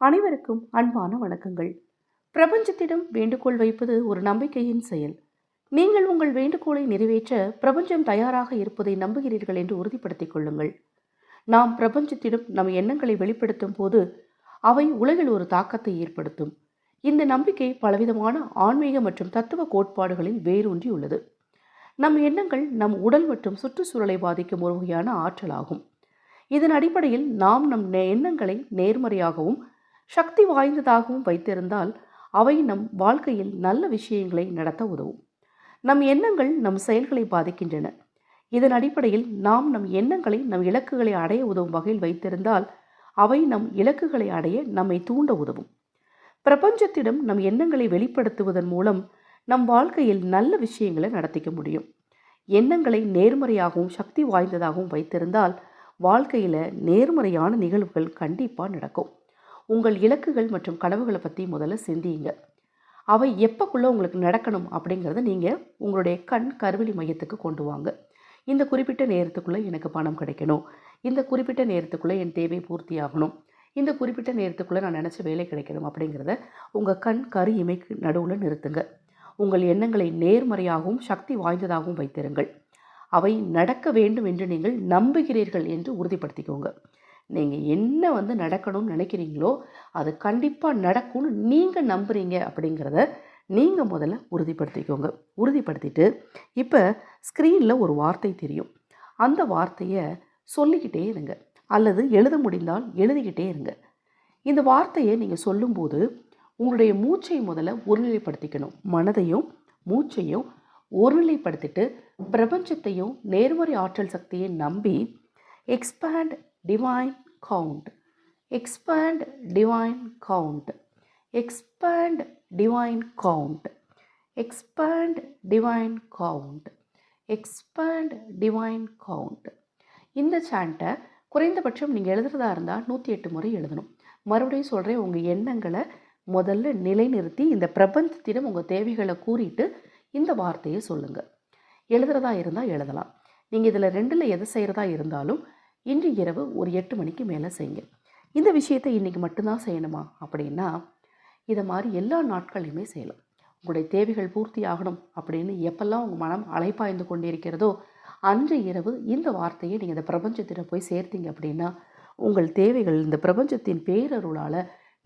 அனைவருக்கும் அன்பான வணக்கங்கள். பிரபஞ்சத்திடம் வேண்டுகோள் வைப்பது ஒரு நம்பிக்கையின் செயல். நீங்கள் உங்கள் வேண்டுகோளை நிறைவேற்ற பிரபஞ்சம் தயாராக இருப்பதை நம்புகிறீர்கள் என்று உறுதிப்படுத்திக் கொள்ளுங்கள். நாம் பிரபஞ்சத்திடம் நம் எண்ணங்களை வெளிப்படுத்தும் போது அவை உலகில் ஒரு தாக்கத்தை ஏற்படுத்தும். இந்த நம்பிக்கை பலவிதமான ஆன்மீக மற்றும் தத்துவ கோட்பாடுகளில் வேரூன்றி உள்ளது. நம் எண்ணங்கள் நம் உடல் மற்றும் சுற்றுச்சூழலை பாதிக்கும் ஒரு வகையான ஆற்றலாகும். இதன் அடிப்படையில் நாம் நம் எண்ணங்களை நேர்மறையாகவும் சக்தி வாய்ந்ததாகவும் வைத்திருந்தால் அவை நம் வாழ்க்கையில் நல்ல விஷயங்களை நடத்த உதவும். நம் எண்ணங்கள் நம் செயல்களை பாதிக்கின்றன. இதன் அடிப்படையில் நாம் நம் எண்ணங்களை நம் இலக்குகளை அடைய உதவும் வகையில் வைத்திருந்தால் அவை நம் இலக்குகளை அடைய நம்மை தூண்ட உதவும். பிரபஞ்சத்திடம் நம் எண்ணங்களை வெளிப்படுத்துவதன் மூலம் நம் வாழ்க்கையில் நல்ல விஷயங்களை நடத்திக்க முடியும். எண்ணங்களை நேர்மறையாகவும் சக்தி வாய்ந்ததாகவும் வைத்திருந்தால் வாழ்க்கையில் நேர்மறையான நிகழ்வுகள் கண்டிப்பாக நடக்கும். உங்கள் இலக்குகள் மற்றும் கனவுகளை பற்றி முதல்ல சிந்தியுங்க. அவை எப்போக்குள்ளே உங்களுக்கு நடக்கணும் அப்படிங்கிறத நீங்கள் உங்களுடைய கண் கருவெளி மையத்துக்கு கொண்டு வாங்க. இந்த குறிப்பிட்ட நேரத்துக்குள்ளே எனக்கு பணம் கிடைக்கணும். இந்த குறிப்பிட்ட நேரத்துக்குள்ளே என் தேவை பூர்த்தி ஆகணும். இந்த குறிப்பிட்ட நேரத்துக்குள்ளே நான் நினச்ச வேலை கிடைக்கணும் அப்படிங்கிறத உங்கள் கண் கரு இமைக்கு நடுவில் நிறுத்துங்க. உங்கள் எண்ணங்களை நேர்மறையாகவும் சக்தி வாய்ந்ததாகவும் வைத்திருங்கள். அவை நடக்க வேண்டும் என்று நீங்கள் நம்புகிறீர்கள் என்று உறுதிப்படுத்திக்கோங்க. நீங்கள் என்ன வந்து நடக்கணும்னு நினைக்கிறீங்களோ அது கண்டிப்பாக நடக்கும்னு நீங்கள் நம்புறீங்க அப்படிங்கிறத நீங்கள் முதல்ல உறுதிப்படுத்திக்கோங்க. உறுதிப்படுத்திட்டு இப்போ ஸ்க்ரீனில் ஒரு வார்த்தை தெரியும். அந்த வார்த்தையை சொல்லிக்கிட்டே இருங்க. அல்லது எழுத முடிந்தால் எழுதிக்கிட்டே இருங்க. இந்த வார்த்தையை நீங்கள் சொல்லும்போது உங்களுடைய மூச்சை முதல்ல ஒருநிலைப்படுத்திக்கணும். மனதையும் மூச்சையும் ஒருநிலைப்படுத்திட்டு பிரபஞ்சத்தையும் நேர்மறை ஆற்றல் சக்தியை நம்பி expand divine count expand divine count. Expand divine count. Expand divine count. Expand divine count. இந்த சாண்ட்டை குறைந்தபட்சம் நீங்கள் எழுதுறதா இருந்தால் நூற்றி எட்டு முறை எழுதணும் மறுபடியும் சொல்கிறேன் உங்கள் எண்ணங்களை முதல்ல நிலைநிறுத்தி இந்த பிரபஞ்சத்திடம் உங்கள் தேவைகளை கூறிட்டு இந்த வார்த்தையை சொல்லுங்கள் எழுதுறதா இருந்தால் எழுதலாம் நீங்கள் இதில் ரெண்டில் எது செய்கிறதா இருந்தாலும் இன்று இரவு ஒரு எட்டு மணிக்கு மேலே செய்யுங்க இந்த விஷயத்தை இன்றைக்கி மட்டும்தான் செய்யணுமா? அப்படின்னா இதை மாதிரி எல்லா நாட்களையுமே செய்யலாம். உங்களுடைய தேவைகள் பூர்த்தி ஆகணும் அப்படின்னு எப்பெல்லாம் உங்கள் மனம் அலைப்பாய்ந்து கொண்டிருக்கிறதோ அன்று இரவு இந்த வார்த்தையை நீங்கள் இந்த பிரபஞ்சத்திடம் போய் சேர்த்தீங்க அப்படின்னா உங்கள் தேவைகள் இந்த பிரபஞ்சத்தின் பேரருளால்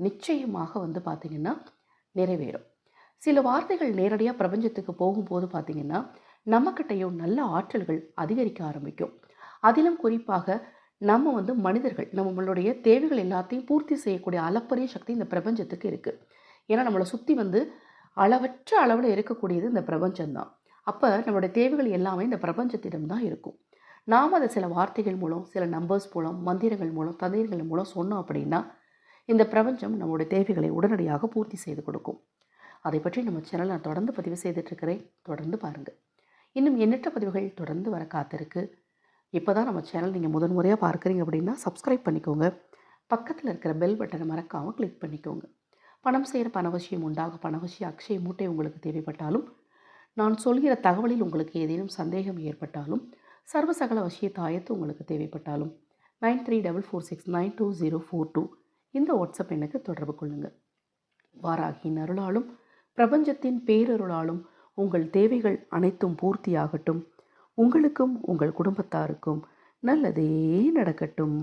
நிச்சயமாக வந்து பார்த்திங்கன்னா நிறைவேறும். சில வார்த்தைகள் நேரடியாக பிரபஞ்சத்துக்கு போகும்போது பார்த்திங்கன்னா நம்மக்கிட்டையும் நல்ல ஆற்றல்கள் அதிகரிக்க ஆரம்பிக்கும். அதிலும் குறிப்பாக நம்ம வந்து மனிதர்கள் நம்மளுடைய தேவைகள் எல்லாத்தையும் பூர்த்தி செய்யக்கூடிய அளப்பரிய சக்தி இந்த பிரபஞ்சத்துக்கு இருக்குது ஏன்னா நம்மளை சுற்றி வந்து அளவற்ற அளவில் இருக்கக்கூடியது இந்த பிரபஞ்சம்தான். அப்போ நம்மளுடைய தேவைகள் எல்லாமே இந்த பிரபஞ்சத்திடம் தான் இருக்கும். நாம் அதை சில வார்த்தைகள் மூலம் சில நம்பர்ஸ் மூலம் மந்திரங்கள் மூலம் தந்திரங்கள் மூலம் சொன்னோம் அப்படின்னா இந்த பிரபஞ்சம் நம்மளுடைய தேவைகளை உடனடியாக பூர்த்தி செய்து கொடுக்கும். அதை பற்றி நம்ம சேனல் நான் தொடர்ந்து பதிவு செய்துட்ருக்கிறேன் தொடர்ந்து பாருங்கள் இன்னும் எண்ணற்ற பதிவுகள் தொடர்ந்து வர காத்திருக்கு. இப்போ தான் நம்ம சேனல் நீங்கள் முதன் முறையாக பார்க்குறீங்க அப்படின்னா சப்ஸ்கிரைப் பண்ணிக்கோங்க. பக்கத்தில் இருக்கிற பெல் பட்டனை மறக்காமல் கிளிக் பண்ணிக்கோங்க. பணம் செய்கிற பணவசியம் உண்டாக பணவசிய அக்ஷய மூட்டை உங்களுக்கு தேவைப்பட்டாலும் நான் சொல்கிற தகவலில் உங்களுக்கு ஏதேனும் சந்தேகம் ஏற்பட்டாலும் சர்வசகல வசிய தாயத்து உங்களுக்கு தேவைப்பட்டாலும் nine three double four six nine two zero four two இந்த வாட்ஸ்அப் எண்ணுக்கு தொடர்பு கொள்ளுங்கள் வாராகியின் அருளாலும் பிரபஞ்சத்தின் பேரருளாலும் உங்கள் தேவைகள் அனைத்தும் பூர்த்தியாகட்டும். உங்களுக்கும் உங்கள் குடும்பத்தாருக்கும் நல்லதே நடக்கட்டும்.